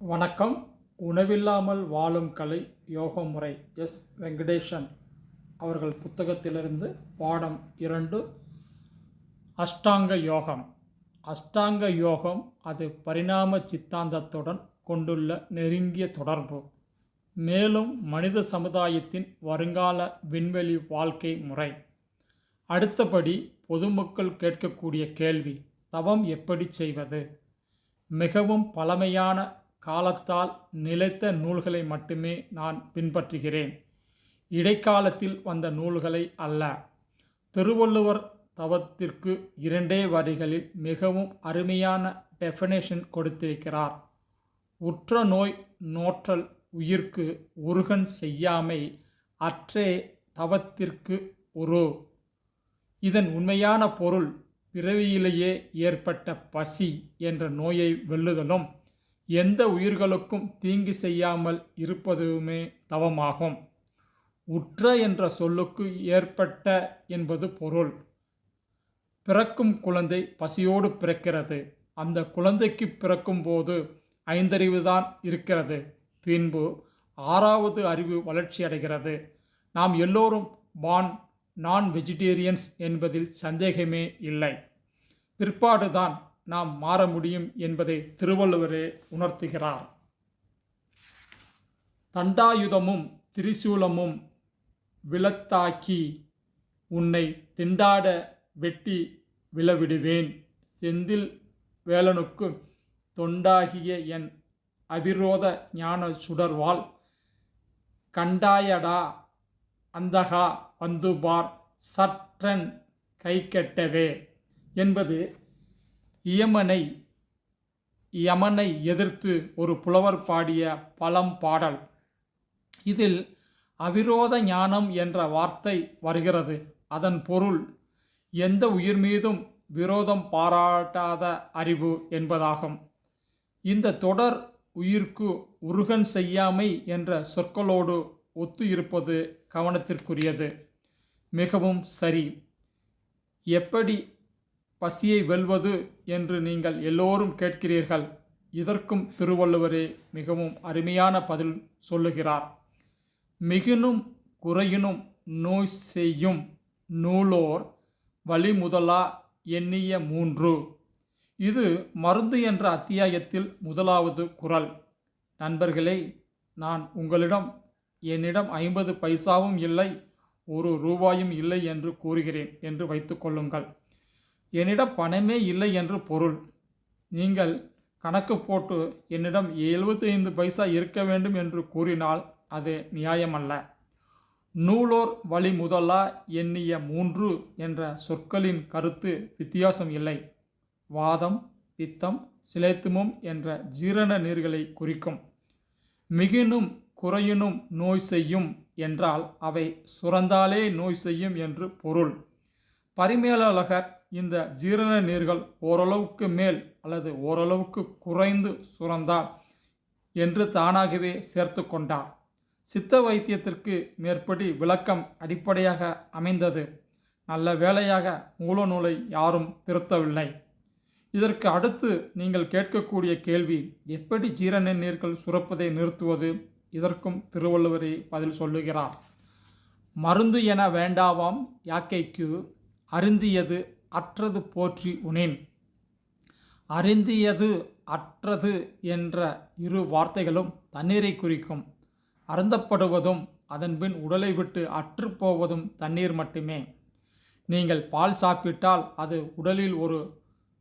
வணக்கம். உணவில்லாமல் வாழும் கலை யோக முறை எஸ். வெங்கடேஷன் அவர்கள் புத்தகத்திலிருந்து பாடம் இரண்டு. அஷ்டாங்க யோகம். அஷ்டாங்க யோகம் அது பரிணாம சித்தாந்தத்துடன் கொண்டுள்ள நெருங்கிய தொடர்பு. மேலும் மனித சமுதாயத்தின் வருங்கால விண்வெளி வாழ்க்கை முறை. அடுத்தபடி பொதுமக்கள் கேட்கக்கூடிய கேள்வி தவம் எப்படி செய்வது? மிகவும் பழமையான காலத்தால் நிலைத்த நூல்களை மட்டுமே நான் பின்பற்றுகிறேன். இடைக்காலத்தில் வந்த நூல்களை அல்ல. திருவள்ளுவர் தவத்திற்கு இரண்டே வரிகளில் மிகவும் அருமையான டெஃபினேஷன் கொடுத்திருக்கிறார். உற்ற நோய் நோற்றல் உயிர்க்கு உருகன் செய்யாமை அற்றே தவத்திற்கு உரு. இதன் உண்மையான பொருள் பிறவியிலேயே ஏற்பட்ட பசி என்ற நோயை வெல்லுதலும். எந்த உயிர்களுக்கும் தீங்கு செய்யாமல் இருப்பதுமே தவமாகும். உற்ற என்ற சொல்லுக்கு ஏற்பட்ட என்பது பொருள். பிறக்கும் குழந்தை பசியோடு பிறக்கிறது. அந்த குழந்தைக்கு பிறக்கும்போது ஐந்தறிவுதான் இருக்கிறது. பின்பு ஆறாவது அறிவு வளர்ச்சி அடைகிறது. நாம் எல்லோரும் பான் நான் வெஜிடேரியன்ஸ் என்பதில் சந்தேகமே இல்லை. பிற்பாடுதான் நாம் மாற முடியும் என்பதை திருவள்ளுவரே உணர்த்துகிறார். தண்டாயுதமும் திரிசூலமும் விளத்தாக்கி உன்னை திண்டாட வெட்டி விழவிடுவேன் செந்தில் வேலனுக்கு தொண்டாகிய என் அவிரோத ஞான சுடர்வால் கண்டாயடா அந்தகா வந்துபார் சற்றன் கை கட்டவே என்பது இயமனை யமனை எதிர்த்து ஒரு புலவர் பாடிய பழம் பாடல். இதில் அவிரோத ஞானம் என்ற வார்த்தை வருகிறது. அதன் பொருள் எந்த உயிர் மீதும் விரோதம் பாராட்டாத அறிவு என்பதாகும். இந்த தொடர் உயிர்க்கு உருகன் செய்யாமை என்ற சொற்களோடு ஒத்து இருப்பது கவனத்திற்குரியது. மிகவும் சரி. எப்படி பசியை வெல்வது என்று நீங்கள் எல்லோரும் கேட்கிறீர்கள். இதற்கும் திருவள்ளுவரே மிகவும் அருமையான பதில் சொல்லுகிறார். மிகுனும் குறையினும் நோய் செய்யும் நூலோர் வழிமுதலா எண்ணிய மூன்று. இது மருந்து என்ற அத்தியாயத்தில் முதலாவது குரல். நண்பர்களே நான் உங்களிடம் என்னிடம் ஐம்பது பைசாவும் இல்லை ஒரு ரூபாயும் இல்லை என்று கூறுகிறேன் என்று வைத்துக்கொள்ளுங்கள் என்னிடம் பணமே இல்லை என்று பொருள். நீங்கள் கணக்கு போட்டு என்னிடம் எழுபத்தைந்து பைசா இருக்க வேண்டும் என்று கூறினால் அது நியாயமல்ல. நூலோர் வழி முதலா எண்ணிய மூன்று என்ற சொற்களின் கருத்து வித்தியாசம் இல்லை. வாதம் பித்தம் சிலைத்துமம் என்ற ஜீரண நீர்களை குறிக்கும். மிகினும் குறையினும் நோய் செய்யும் என்றால் அவை சுரந்தாலே நோய் செய்யும் என்று பொருள். பரிமேலழகர் இந்த ஜீரண நீர்கள் ஓரளவுக்கு மேல் அல்லது ஓரளவுக்கு குறைந்து சுரந்தால் என்று தானாகவே சேர்த்து கொண்டார். சித்த வைத்தியத்திற்கு மேற்படி விளக்கம் அடிப்படையாக அமைந்தது. நல்ல வேளையாக மூல நூலை யாரும் திருத்தவில்லை. இதற்கு அடுத்து நீங்கள் கேட்கக்கூடிய கேள்வி எப்படி ஜீரண நீர்கள் சுரப்பதை நிறுத்துவது? இதற்கும் திருவள்ளுவரே பதில் சொல்லுகிறார். மருந்து என வேண்டாவாம் யாக்கைக்கு? அருந்தியது அற்றது போற்றி உனேன். அருந்தியது அற்றது என்ற இரு வார்த்தைகளும் தண்ணீரை குறிக்கும். அருந்தப்படுவதும் அதன்பின் உடலை விட்டு அற்றுப்போவதும் தண்ணீர் மட்டுமே. நீங்கள் பால் சாப்பிட்டால் அது உடலில் ஒரு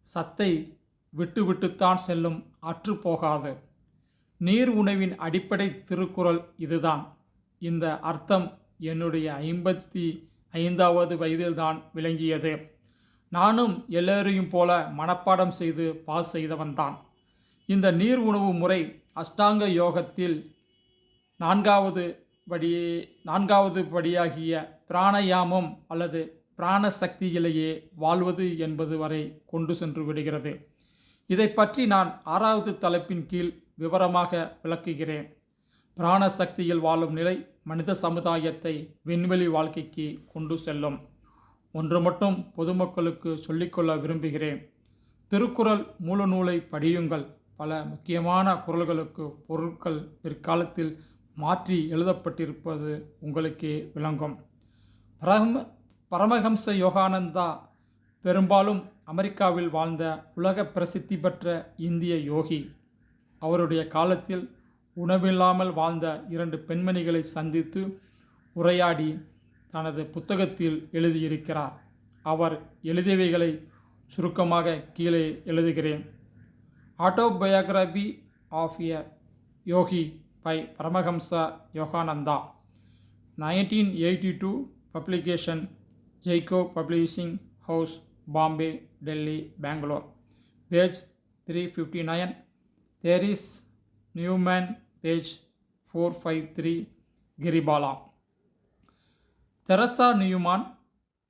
சத்தை விட்டு விட்டுத்தான் செல்லும் அற்று போகாது. நீர் உணவின் அடிப்படை திருக்குறள் இதுதான். இந்த அர்த்தம் என்னுடைய ஐம்பத்தி ஐந்தாவது வயதில்தான் விளங்கியது. நானும் எல்லோரையும் போல மனப்பாடம் செய்து பாஸ் செய்தவன்தான். இந்த நீர் உணவு முறை அஷ்டாங்க யோகத்தில் நான்காவது படி நான்காவது படியாகிய பிராணயாமம் அல்லது பிராண சக்தியிலேயே வாழ்வது என்பது வரை கொண்டு சென்று விடுகிறது. இதை பற்றி நான் ஆறாவது தலைப்பின் கீழ் விவரமாக விளக்குகிறேன். பிராண சக்தியில் வாழும் நிலை மனித சமுதாயத்தை விண்வெளி வாழ்க்கைக்கு கொண்டு செல்லும். ஒன்று மட்டும் பொதுமக்களுக்கு சொல்லிக்கொள்ள விரும்புகிறேன். திருக்குறள் மூல நூலை படியுங்கள். பல முக்கியமான குரல்களுக்கு பொருட்கள் பிற்காலத்தில் மாற்றி எழுதப்பட்டிருப்பது உங்களுக்கே விளங்கும். பரம பரமஹம்ச யோகானந்தா பெரும்பாலும் அமெரிக்காவில் வாழ்ந்த உலக பிரசித்தி பெற்ற இந்திய யோகி. அவருடைய காலத்தில் உணவில்லாமல் வாழ்ந்த இரண்டு பெண்மணிகளை சந்தித்து உரையாடி தனது புத்தகத்தில் எழுதியிருக்கிறார். அவர் எழுதியவைகளை சுருக்கமாக கீழே எழுதுகிறேன். Autobiography of a yogi by Paramahansa Yogananda nineteen eighty two publication Jaico publishing house Bombay Delhi Bangalore page three fifty nine Therese Neumann page four five three Giribala Teresa Neumann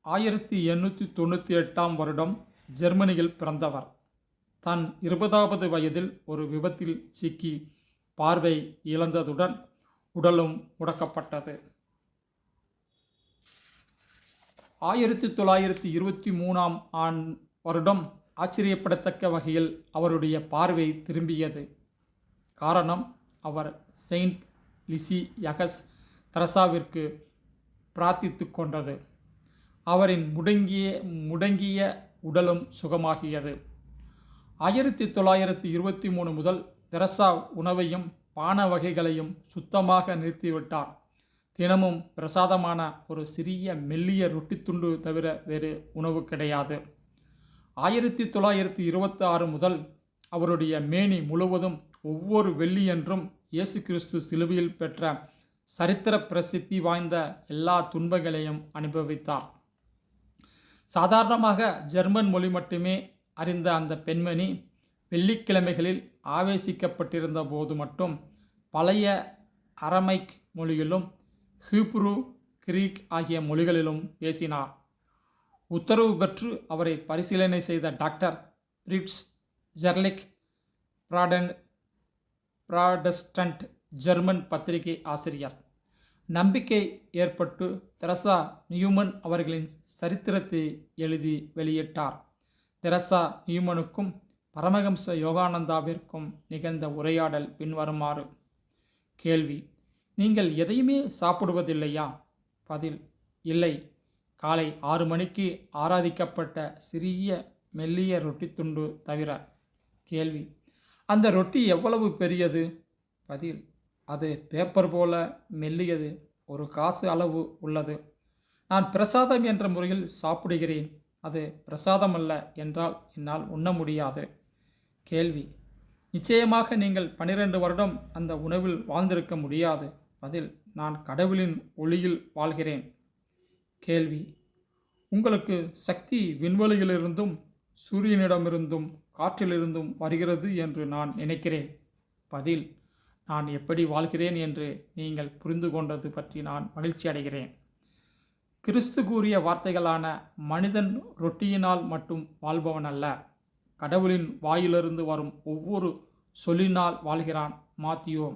ஆயிரத்தி எண்ணூற்றி தொண்ணூற்றி எட்டாம் வருடம் ஜெர்மனியில் பிறந்தவர். தன் இருபதாவது வயதில் ஒரு விபத்தில் சிக்கி பார்வை இழந்ததுடன் உடலும் முடக்கப்பட்டது. ஆயிரத்தி தொள்ளாயிரத்தி இருபத்தி மூணாம் ஆண் வருடம் ஆச்சரியப்படத்தக்க வகையில் அவருடைய பார்வை திரும்பியது. காரணம் அவர் செயின்ட் லிசி யகஸ் தரசாவிற்கு பிரார்த்தித்து கொண்டது. அவரின் முடங்கிய முடங்கிய உடலும் சுகமாகியது. ஆயிரத்தி தொள்ளாயிரத்தி இருபத்தி மூணு முதல் தெரசா உணவையும் பான வகைகளையும் சுத்தமாக நிறுத்திவிட்டார். தினமும் பிரசாதமான ஒரு சிறிய மெல்லிய ரொட்டி துண்டு தவிர வேறு உணவு கிடையாது. ஆயிரத்தி தொள்ளாயிரத்தி இருபத்தி ஆறு முதல் அவருடைய மேனி முழுவதும் ஒவ்வொரு வெள்ளியன்றும் இயேசு கிறிஸ்து சிலுவையில் பெற்ற சரித்திர பிரசித்தி வாய்ந்த எல்லா துன்பங்களையும் அனுபவித்தார். சாதாரணமாக ஜெர்மன் மொழி மட்டுமே அறிந்த அந்த பெண்மணி வெள்ளிக்கிழமைகளில் ஆவேசிக்கப்பட்டிருந்த போது மட்டும் பழைய அரமைக் மொழியிலும் ஹீப்ரு கிரீக் ஆகிய மொழிகளிலும் பேசினார். உத்தரவு பெற்று அவரை பரிசீலனை செய்த டாக்டர் பிரிட்ஸ் ஜெர்லிக் பிராடன் ப்ராடஸ்டன்ட் ஜெர்மன் பத்திரிகை ஆசிரியர். நம்பிக்கை ஏற்பட்டு தெரசா நியூமன் அவர்களின் சரித்திரத்தை எழுதி வெளியிட்டார். தெரசா நியூமனுக்கும் பரமஹம்ச யோகானந்தாவிற்கும் நிகழ்ந்த உரையாடல் பின்வருமாறு. கேள்வி நீங்கள் எதையுமே சாப்பிடுவதில்லையா? பதில் இல்லை. காலை ஆறு மணிக்கு ஆராதிக்கப்பட்ட சிறிய மெல்லிய ரொட்டி துண்டு தவிர. கேள்வி அந்த ரொட்டி எவ்வளவு பெரியது? பதில் அது பேப்பர் போல மெல்லியது ஒரு காசு அளவு உள்ளது. நான் பிரசாதம் என்ற முறையில் சாப்பிடுகிறேன். அது பிரசாதம் அல்ல என்றால் என்னால் உண்ண முடியாது. கேள்வி. நிச்சயமாக நீங்கள் பனிரெண்டு வருடம் அந்த உணவில் வாழ்ந்திருக்க முடியாது. பதில் நான் கடவுளின் ஒளியில் வாழ்கிறேன். கேள்வி. உங்களுக்கு சக்தி விண்வெளியிலிருந்தும் சூரியனிடமிருந்தும் காற்றிலிருந்தும் வருகிறது என்று நான் நினைக்கிறேன். பதில் நான் எப்படி வாழ்கிறேன் என்று நீங்கள் புரிந்து கொண்டது பற்றி நான் மகிழ்ச்சி அடைகிறேன். கிறிஸ்து கூறிய வார்த்தைகளான மனிதன் ரொட்டியினால் மட்டும் வாழ்பவன் அல்ல கடவுளின் வாயிலிருந்து வரும் ஒவ்வொரு சொல்லினால் வாழ்கிறான் மாத்தியோ?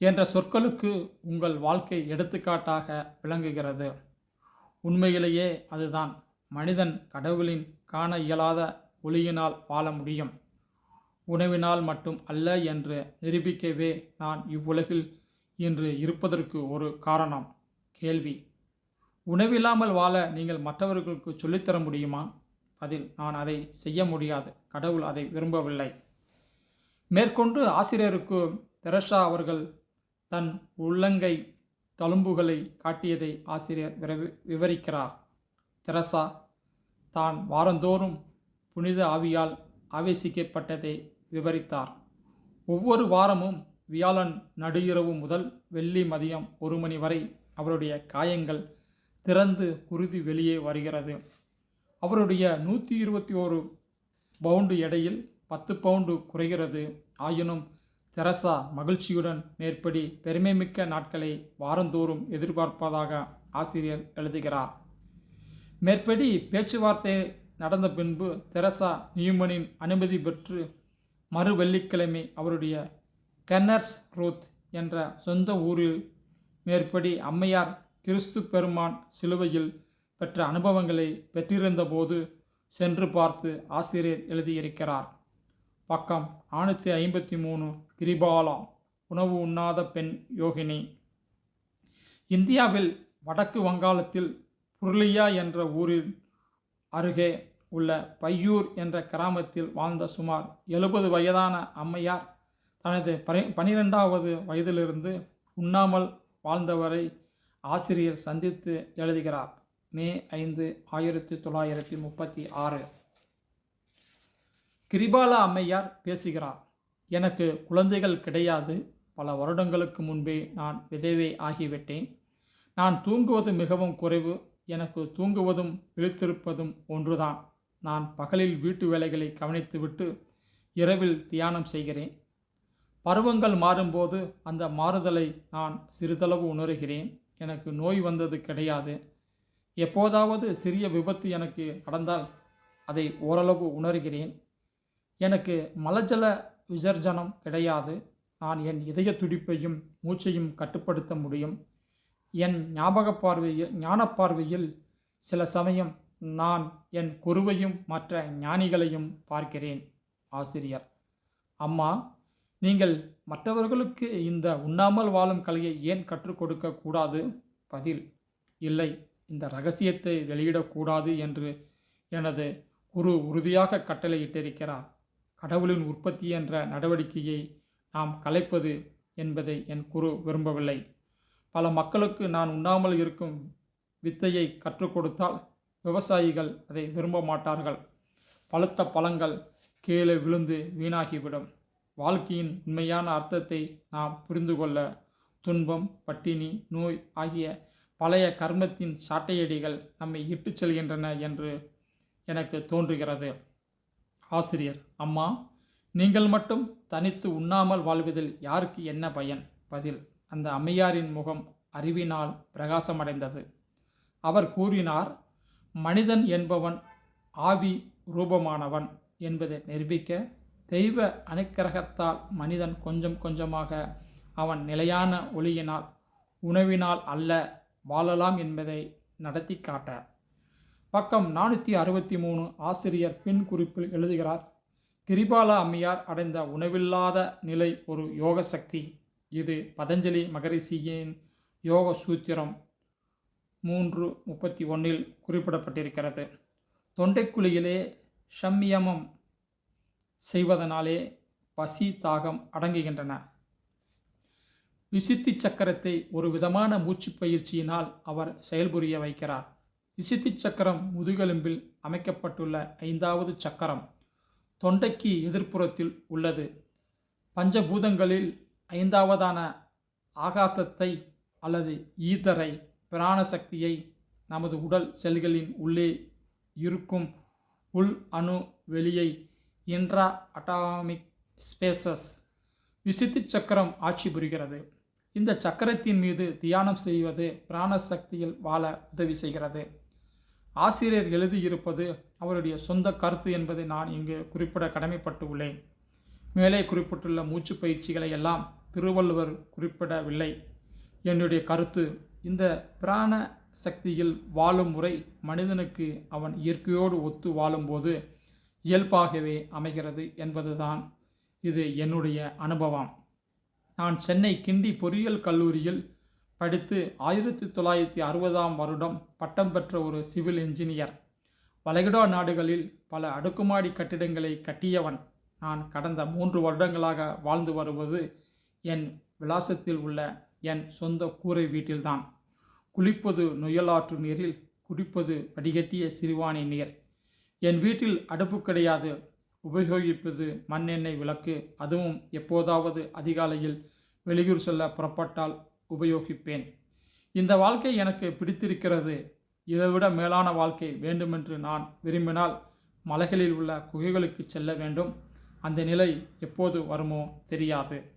என்ற சொற்களுக்கு உங்கள் வாழ்க்கை எடுத்துக்காட்டாக விளங்குகிறது. உண்மையிலேயே அதுதான் மனிதன் கடவுளின் காண இயலாத ஒளியினால் வாழ முடியும். உணவினால் மட்டும் அல்ல என்று நிரூபிக்கவே நான் இவ்வுலகில் இன்று இருப்பதற்கு ஒரு காரணம். கேள்வி. உணவில்லாமல் வாழ நீங்கள் மற்றவர்களுக்கு சொல்லித்தர முடியுமா? பதில். நான் அதை செய்ய முடியாது. கடவுள் அதை விரும்பவில்லை. மேற்கொண்டு ஆசிரியருக்கு தெரஷா அவர்கள் தன் உள்ளங்கை தழும்புகளை காட்டியதை ஆசிரியர் விவரிக்கிறார். தெரசா தான் வாரந்தோறும் புனித ஆவியால் ஆவேசிக்கப்பட்டதை விவரித்தார். ஒவ்வொரு வாரமும் வியாழன் நடுஇரவு முதல் வெள்ளி மதியம் ஒரு மணி வரை அவருடைய காயங்கள் திறந்து குருதி வெளியே வருகிறது. அவருடைய நூற்றி இருபத்தி ஓரு பவுண்டு எடையில் பத்து பவுண்டு குறைகிறது. ஆயினும் தெரசா மகிழ்ச்சியுடன் மேற்படி பெருமைமிக்க நாட்களை வாரந்தோறும் எதிர்பார்ப்பதாக ஆசிரியர் எழுதுகிறார். மேற்படி பேச்சுவார்த்தை நடந்த பின்பு தெரசா நியூமனின் அனுமதி பெற்று மறு வெள்ளிக்கிழமை அவருடைய கென்னர்ஸ் ரூத் என்ற சொந்த ஊரில் மேற்படி அம்மையார் கிறிஸ்து பெருமான் சிலுவையில் பெற்ற அனுபவங்களை பெற்றிருந்தபோது சென்று பார்த்து ஆசிரியர் எழுதியிருக்கிறார். பக்கம் நானூற்றி ஐம்பத்தி மூணு கிரிபாலா உணவு உண்ணாத பெண் யோகினி. இந்தியாவில் வடக்கு வங்காளத்தில் புருளியா என்ற ஊரில் அருகே உள்ள பையூர் என்ற கிராமத்தில் வாழ்ந்த சுமார் எழுபது வயதான அம்மையார் தனது பனி பனிரெண்டாவது வயதிலிருந்து உண்ணாமல் வாழ்ந்தவரை ஆசிரியர் சந்தித்து எழுதுகிறார். மே ஐந்து ஆயிரத்தி தொள்ளாயிரத்தி முப்பத்தி ஆறு. கிரிபாலா அம்மையார் பேசுகிறார் எனக்கு குழந்தைகள் கிடையாது. பல வருடங்களுக்கு முன்பே நான் விதவை ஆகிவிட்டேன். நான் தூங்குவது மிகவும் குறைவு. எனக்கு தூங்குவதும் விழித்திருப்பதும் ஒன்றுதான். நான் பகலில் வீட்டு வேலைகளை கவனித்துவிட்டு இரவில் தியானம் செய்கிறேன். பருவங்கள் மாறும்போது அந்த மாறுதலை நான் சிறிதளவு உணர்கிறேன். எனக்கு நோய் வந்தது கிடையாது. எப்போதாவது சிறிய விபத்து எனக்கு நடந்தால் அதை ஓரளவு உணர்கிறேன். எனக்கு மலஜல விசர்ஜனம் கிடையாது. நான் என் இதய துடிப்பையும் மூச்சையும் கட்டுப்படுத்த முடியும். என் ஞாபக பார்வையில் ஞான பார்வையில் சில சமயம் நான் என் குருவையும் மற்ற ஞானிகளையும் பார்க்கிறேன் ஆசிரியர். அம்மா நீங்கள் மற்றவர்களுக்கு இந்த உண்ணாமல் வாழும் கலையை ஏன் கற்றுக் கொடுக்க கூடாது? பதில் இல்லை இந்த ரகசியத்தை வெளியிடக்கூடாது என்று எனது குரு உறுதியாக கட்டளையிட்டிருக்கிறார். கடவுளின் உற்பத்தி என்ற நடவடிக்கையை நாம் கலைப்பது என்பதை என் குரு விரும்பவில்லை. பல மக்களுக்கு நான் உண்ணாமல் இருக்கும் வித்தையை கற்றுக் கொடுத்தால் விவசாயிகள் அதை விரும்ப மாட்டார்கள். பழுத்த பழங்கள் கீழே விழுந்து வீணாகிவிடும். வாழ்க்கையின் உண்மையான அர்த்தத்தை நாம் புரிந்து கொள்ள துன்பம் பட்டினி நோய் ஆகிய பழைய கர்மத்தின் சாட்டையடிகள் நம்மை இட்டுச் செல்கின்றன என்று எனக்கு தோன்றுகிறது. ஆசிரியர் அம்மா நீங்கள் மட்டும் தனித்து உண்ணாமல் வாழ்வதில் யாருக்கு என்ன பயன்? பதில் அந்த அம்மையாரின் முகம் அறிவினால் பிரகாசமடைந்தது. அவர் கூறினார் மனிதன் என்பவன் ஆவி ரூபமானவன் என்பதை நிரூபிக்க தெய்வ அனுக்கிரகத்தால் மனிதன் கொஞ்சம் கொஞ்சமாக அவன் நிலையான ஒளியினால் உணவினால் அல்ல வாழலாம் என்பதை நடத்தி காட்ட பக்கம் நானூற்றி அறுபத்தி மூணு ஆசிரியர் பின் குறிப்பில் எழுதுகிறார் கிரிபாலா அம்மையார் அடைந்த உணவில்லாத நிலை ஒரு யோக சக்தி இது பதஞ்சலி மகரிஷியின் யோக சூத்திரம் மூன்று முப்பத்தி ஒன்றில் குறிப்பிடப்பட்டிருக்கிறது. தொண்டைக்குழியிலே ஷம்யமம் செய்வதனாலே பசி தாகம் அடங்குகின்றன. விசுத்தி சக்கரத்தை ஒரு விதமான மூச்சு பயிற்சியினால் அவர் செயல்புரிய வைக்கிறார். விசுத்தி சக்கரம் முதுகெலும்பில் அமைக்கப்பட்டுள்ள ஐந்தாவது சக்கரம் தொண்டைக்கு எதிர்ப்புறத்தில் உள்ளது. பஞ்சபூதங்களில் ஐந்தாவதான ஆகாசத்தை அல்லது ஈதரை பிராண சக்தியை நமது உடல் செல்களின் உள்ளே இருக்கும் உள் அணு வெளியை இன்ட்ரா அட்டாமிக் ஸ்பேசஸ் விசித்து சக்கரம் ஆட்சி புரிகிறது. இந்த சக்கரத்தின் மீது தியானம் செய்வது பிராண சக்தியில் வாழ உதவி செய்கிறது. ஆசிரியர் எழுதியிருப்பது அவருடைய சொந்த கருத்து என்பதை நான் இங்கு குறிப்பிட கடமைப்பட்டு உள்ளேன் மேலே குறிப்பிட்டுள்ள மூச்சு பயிற்சிகளை எல்லாம் திருவள்ளுவர் குறிப்பிடவில்லை. என்னுடைய கருத்து இந்த பிராண சக்தியில் வாழும் முறை மனிதனுக்கு அவன் இயற்கையோடு ஒத்து வாழும்போது இயல்பாகவே அமைகிறது என்பதுதான் இது என்னுடைய அனுபவம். நான் சென்னை கிண்டி பொறியியல் கல்லூரியில் படித்து ஆயிரத்தி தொள்ளாயிரத்தி அறுபதாம் வருடம் பட்டம் பெற்ற ஒரு சிவில் என்ஜினியர். வளைகுடா நாடுகளில் பல அடுக்குமாடி கட்டிடங்களை கட்டியவன். நான் கடந்த மூன்று வருடங்களாக வாழ்ந்து வருவது என் விலாசத்தில் உள்ள என் சொந்த கூரை வீட்டில்தான். குளிப்பது நொயலாற்று நீரில் குடிப்பது வடிகட்டிய சிறுவாணி நீர். என் வீட்டில் அடுப்பு கிடையாது உபயோகிப்பது மண்ணெண்ணெய் விளக்கு அதுவும் எப்போதாவது அதிகாலையில் வெளியூர் செல்ல புறப்பட்டால் உபயோகிப்பேன். இந்த வாழ்க்கை எனக்கு பிடித்திருக்கிறது. இதைவிட மேலான வாழ்க்கை வேண்டுமென்று நான் விரும்பினால் மலைகளில் உள்ள குகைகளுக்கு செல்ல வேண்டும். அந்த நிலை எப்போது வருமோ தெரியாது.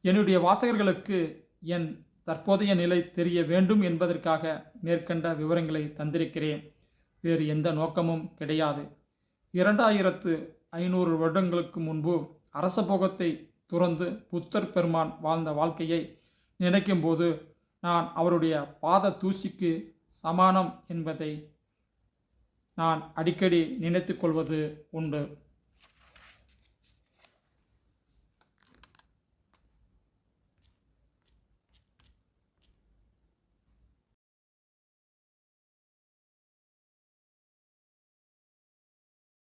என்னுடைய வாசகர்களுக்கு என் தற்போதைய நிலை தெரிய வேண்டும் என்பதற்காக மேற்கண்ட விவரங்களை தந்திருக்கிறேன். வேறு எந்த நோக்கமும் கிடையாது. இரண்டாயிரத்து ஐநூறு வருடங்களுக்கு முன்பு அரச போகத்தை துறந்து புத்தர் பெருமான் வாழ்ந்த வாழ்க்கையை நினைக்கும்போது நான் அவருடைய பாத தூசிக்கு சமானம் என்பதை நான் அடிக்கடி நினைத்து கொள்வது உண்டு.